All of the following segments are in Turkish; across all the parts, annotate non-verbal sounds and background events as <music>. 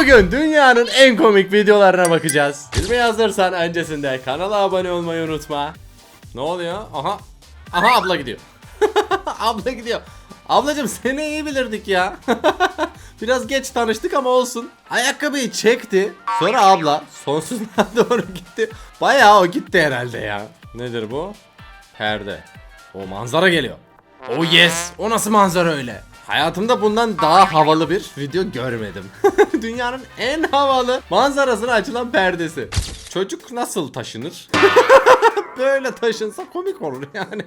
Bugün dünyanın en komik videolarına bakacağız. Filmi hazırsan öncesinde kanala abone olmayı unutma. Ne oluyor? Aha. Aha abla gidiyor. <laughs> abla gidiyor. Ablacım seni iyi bilirdik ya. <laughs> Biraz geç tanıştık ama olsun. Ayakkabıyı çekti. Sonra abla sonsuzluğa <laughs> doğru gitti. Bayağı o gitti herhalde ya. Nedir bu? Perde. O manzara geliyor. Oh yes. O nasıl manzara öyle? Hayatımda bundan daha havalı bir video görmedim. <laughs> Dünyanın en havalı manzarasına açılan perdesi. Çocuk nasıl taşınır? <laughs> Böyle taşınsa komik olur yani.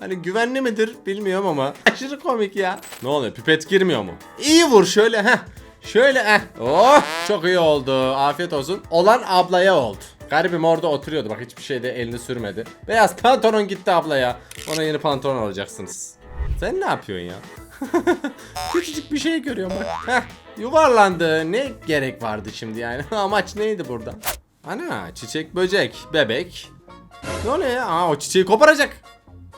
Hani güvenli midir bilmiyorum ama aşırı komik ya. Ne oluyor pipet girmiyor mu? İyi vur şöyle heh. Şöyle eh. Oh çok iyi oldu. Afiyet olsun. Olan ablaya oldu. Garibim orada oturuyordu. Bak hiçbir şeyde elini sürmedi. Beyaz pantolon gitti ablaya. Ona yeni pantolon alacaksınız. Sen ne yapıyorsun ya? <laughs> Küçücük bir şey görüyorum bak. Heh, yuvarlandı. Ne gerek vardı şimdi yani? <laughs> Amaç neydi burada? Ana çiçek böcek bebek. Ne oluyor ya? Aa o çiçeği koparacak.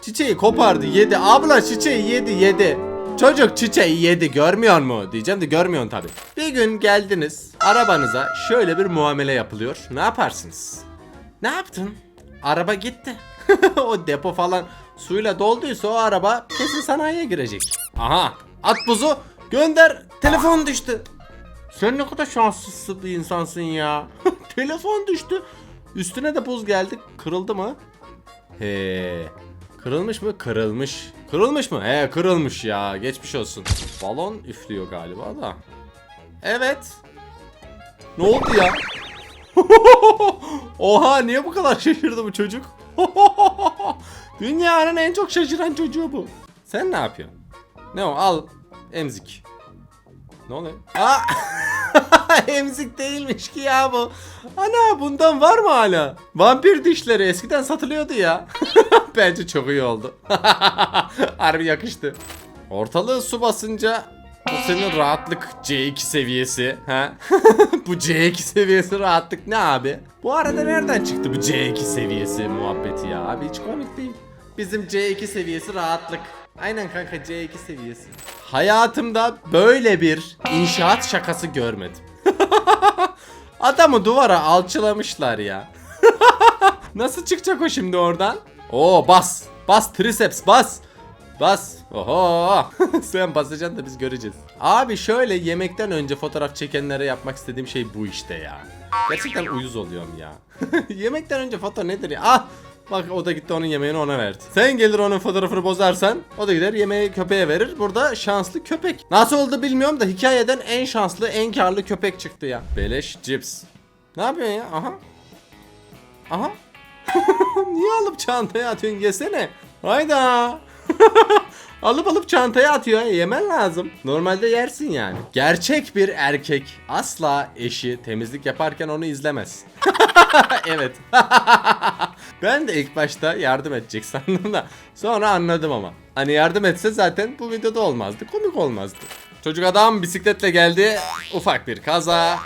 Çiçeği kopardı yedi. Abla çiçeği yedi yedi. Çocuk çiçeği yedi görmüyor mu? Diyeceğim de görmüyorsun tabi. Bir gün geldiniz arabanıza şöyle bir muamele yapılıyor. Ne yaparsınız? Ne yaptın? Araba gitti. <laughs> o depo falan suyla dolduysa o araba kesin sanayiye girecek. Aha at buzu gönder telefon düştü. Sen ne kadar şanssız bir insansın ya. <laughs> telefon düştü. Üstüne de buz geldi. Kırıldı mı? He. Kırılmış mı? Kırılmış. Kırılmış mı? He kırılmış ya. Geçmiş olsun. Balon üflüyor galiba da. Evet. Ne oldu ya? <laughs> Oha niye bu kadar şaşırdı bu çocuk? <laughs> Dünyanın en çok şaşıran çocuğu bu. Sen ne yapıyorsun? Ne o al emzik. Ne oluyor? Aa! <laughs> emzik değilmiş ki ya bu. Ana bundan var mı hala? Vampir dişleri eskiden satılıyordu ya. <laughs> Bence çok iyi oldu. <laughs> Harbi yakıştı. Ortalığı su basınca bu senin rahatlık C2 seviyesi. Ha? bu C2 seviyesi rahatlık ne abi? Bu arada nereden çıktı bu C2 seviyesi muhabbeti ya? Abi hiç komik değil. Bizim C2 seviyesi rahatlık. Aynen kanka C2 seviyesi. Hayatımda böyle bir inşaat şakası görmedim. <laughs> Adamı duvara alçılamışlar ya. <laughs> Nasıl çıkacak o şimdi oradan? Oo bas. Bas triceps bas. Bas. Oho. <laughs> Sen basacaksın da biz göreceğiz. Abi şöyle yemekten önce fotoğraf çekenlere yapmak istediğim şey bu işte ya. Gerçekten uyuz oluyorum ya. yemekten önce foto nedir ya? Ah Bak o da gitti onun yemeğini ona verdi. Sen gelir onun fotoğrafını bozarsan o da gider yemeği köpeğe verir. Burada şanslı köpek. Nasıl oldu bilmiyorum da hikayeden en şanslı en karlı köpek çıktı ya. Beleş cips. Ne yapıyorsun ya? Aha. Aha. <laughs> Niye alıp çantaya atıyorsun? Yesene. Hayda. <laughs> alıp alıp çantaya atıyor. Yemen lazım. Normalde yersin yani. Gerçek bir erkek asla eşi temizlik yaparken onu izlemez. <laughs> evet. <laughs> ben de ilk başta yardım edecek sandım da sonra anladım ama. Hani yardım etse zaten bu videoda olmazdı. Komik olmazdı. Çocuk adam bisikletle geldi. Ufak bir kaza.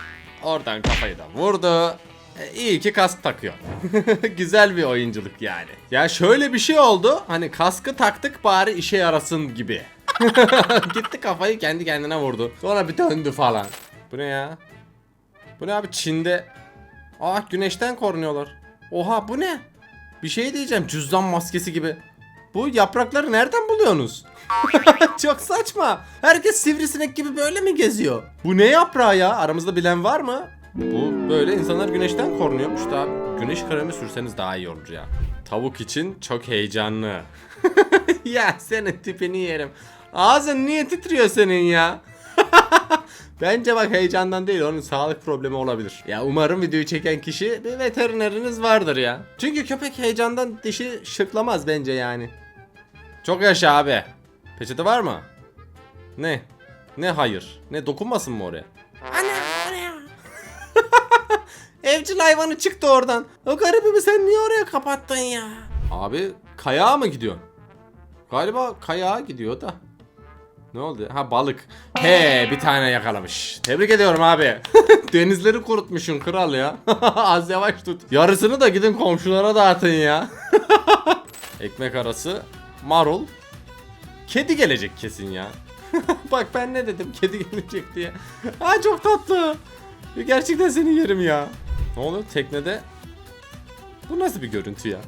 Oradan kafayı da vurdu. E, iyi ki kask takıyor. <laughs> Güzel bir oyunculuk yani. Ya şöyle bir şey oldu. Hani kaskı taktık bari işe yarasın gibi. <laughs> Gitti kafayı kendi kendine vurdu. Sonra bir döndü falan. Bu ne ya? Bu ne abi Çin'de? Aa güneşten korunuyorlar. Oha bu ne? Bir şey diyeceğim cüzdan maskesi gibi. Bu yaprakları nereden buluyorsunuz? <laughs> Çok saçma. Herkes sivrisinek gibi böyle mi geziyor? Bu ne yaprağı ya? Aramızda bilen var mı? Bu böyle insanlar güneşten korunuyormuş da güneş kremi sürseniz daha iyi olur ya. Tavuk için çok heyecanlı. <laughs> ya senin tipini yerim. Ağzın niye titriyor senin ya? <laughs> Bence bak heyecandan değil onun sağlık problemi olabilir. Ya umarım videoyu çeken kişi bir veterineriniz vardır ya. Çünkü köpek heyecandan dişi şıklamaz bence yani. Çok yaşa abi. Peçete var mı? Ne? Ne hayır? Ne dokunmasın mı oraya? Ana. Evcil hayvanı çıktı oradan. O garibimi sen niye oraya kapattın ya? Abi kayağa mı gidiyorsun? Galiba kayağa gidiyor da. Ne oldu? Ha balık. He bir tane yakalamış. Tebrik ediyorum abi. <laughs> Denizleri kurutmuşsun kral ya. <laughs> Az yavaş tut. Yarısını da gidin komşulara dağıtın ya. <laughs> Ekmek arası marul. Kedi gelecek kesin ya. Bak ben ne dedim kedi gelecek diye. Ha çok tatlı. Gerçekten seni yerim ya. Ne oluyor teknede? Bu nasıl bir görüntü ya?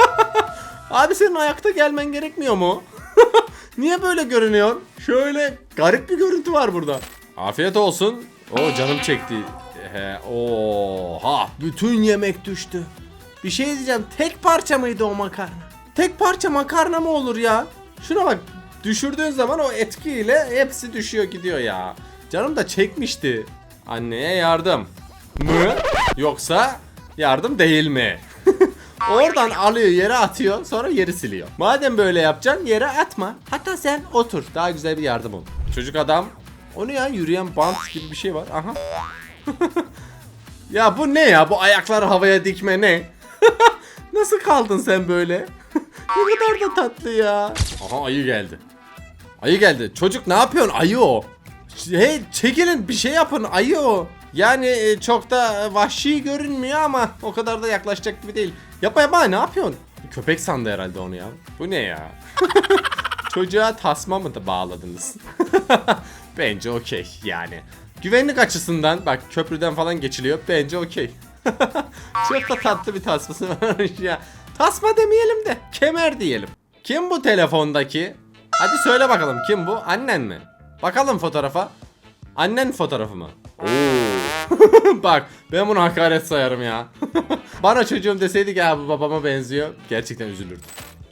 <laughs> Abi senin ayakta gelmen gerekmiyor mu? <laughs> Niye böyle görünüyor? Şöyle garip bir görüntü var burada. Afiyet olsun. O canım çekti. He, oha bütün yemek düştü. Bir şey diyeceğim. Tek parça mıydı o makarna? Tek parça makarna mı olur ya? Şuna bak. Düşürdüğün zaman o etkiyle hepsi düşüyor gidiyor ya. Canım da çekmişti. Anneye yardım mı? Yoksa yardım değil mi? <laughs> Oradan alıyor yere atıyor sonra yeri siliyor. Madem böyle yapacaksın yere atma. Hatta sen otur daha güzel bir yardım ol. Çocuk adam o ne ya yürüyen bant gibi bir şey var. Aha. <laughs> ya bu ne ya bu ayaklar havaya dikme ne? <laughs> Nasıl kaldın sen böyle? ne kadar da tatlı ya. Aha ayı geldi. Ayı geldi. Çocuk ne yapıyorsun? Ayı o. Hey çekilin bir şey yapın ayı o. Yani e, çok da vahşi görünmüyor ama o kadar da yaklaşacak gibi değil. Yapma yapma ne yapıyorsun? Köpek sandı herhalde onu ya. Bu ne ya? <laughs> Çocuğa tasma mı da bağladınız? <laughs> Bence okey yani. Güvenlik açısından bak köprüden falan geçiliyor. Bence okey. <laughs> Çok da tatlı bir tasması varmış ya. Tasma demeyelim de kemer diyelim. Kim bu telefondaki? Hadi söyle bakalım kim bu? Annen mi? Bakalım fotoğrafa. Annen fotoğrafı mı? Oo. <laughs> Bak ben bunu hakaret sayarım ya. <laughs> Bana çocuğum deseydi ki bu babama benziyor. Gerçekten üzülürdüm.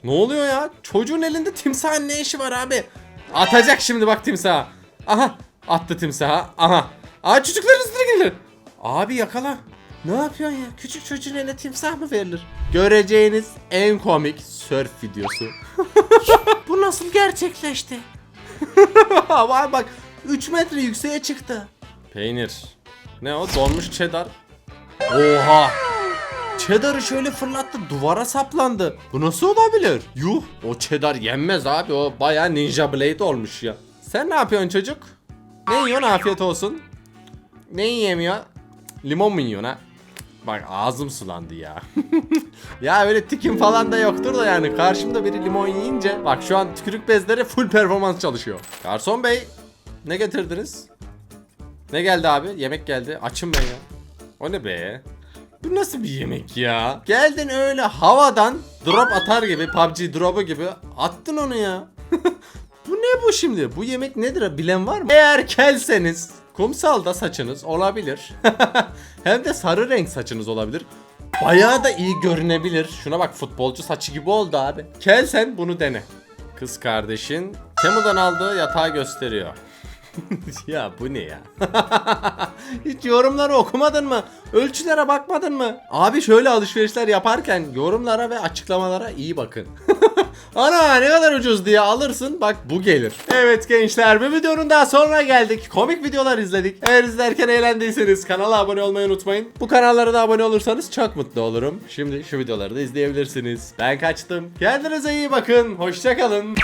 Ne oluyor ya? Çocuğun elinde timsahın ne işi var abi? Atacak şimdi bak timsaha. Aha attı timsaha. Aha. Aa çocuklar hızlı gelir. Abi yakala. Ne yapıyorsun ya? Küçük çocuğun eline timsah mı verilir? Göreceğiniz en komik surf videosu. <laughs> Bu nasıl gerçekleşti? Vay bak 3 metre yükseğe çıktı. Peynir. Ne o? Donmuş cheddar. Oha! Cheddar'ı şöyle fırlattı duvara saplandı. Bu nasıl olabilir? Yuh o cheddar yenmez abi o baya ninja blade olmuş ya. Sen ne yapıyorsun çocuk? Ne yiyorsun afiyet olsun. Ne yiyemiyor? Limon mu yiyorsun ha? Bak ağzım sulandı ya. <laughs> ya öyle tikim falan da yoktur da yani karşımda biri limon yiyince bak şu an tükürük bezleri full performans çalışıyor. Garson bey ne getirdiniz? Ne geldi abi? Yemek geldi. Açım ben ya. O ne be? Bu nasıl bir yemek ya? Geldin öyle havadan drop atar gibi PUBG drop'u gibi attın onu ya. <laughs> bu ne bu şimdi? Bu yemek nedir? Bilen var mı? Eğer kelseniz kumsalda saçınız olabilir. <laughs> Hem de sarı renk saçınız olabilir. Bayağı da iyi görünebilir. Şuna bak futbolcu saçı gibi oldu abi. Kelsen bunu dene. Kız kardeşin Temu'dan aldığı yatağı gösteriyor. <laughs> ya bu ne ya? <laughs> Hiç yorumları okumadın mı? Ölçülere bakmadın mı? Abi şöyle alışverişler yaparken yorumlara ve açıklamalara iyi bakın. <laughs> Ana ne kadar ucuz diye alırsın bak bu gelir. Evet gençler bir videonun daha sonuna geldik. Komik videolar izledik. Eğer izlerken eğlendiyseniz kanala abone olmayı unutmayın. Bu kanallara da abone olursanız çok mutlu olurum. Şimdi şu videoları da izleyebilirsiniz. Ben kaçtım. Kendinize iyi bakın. Hoşçakalın.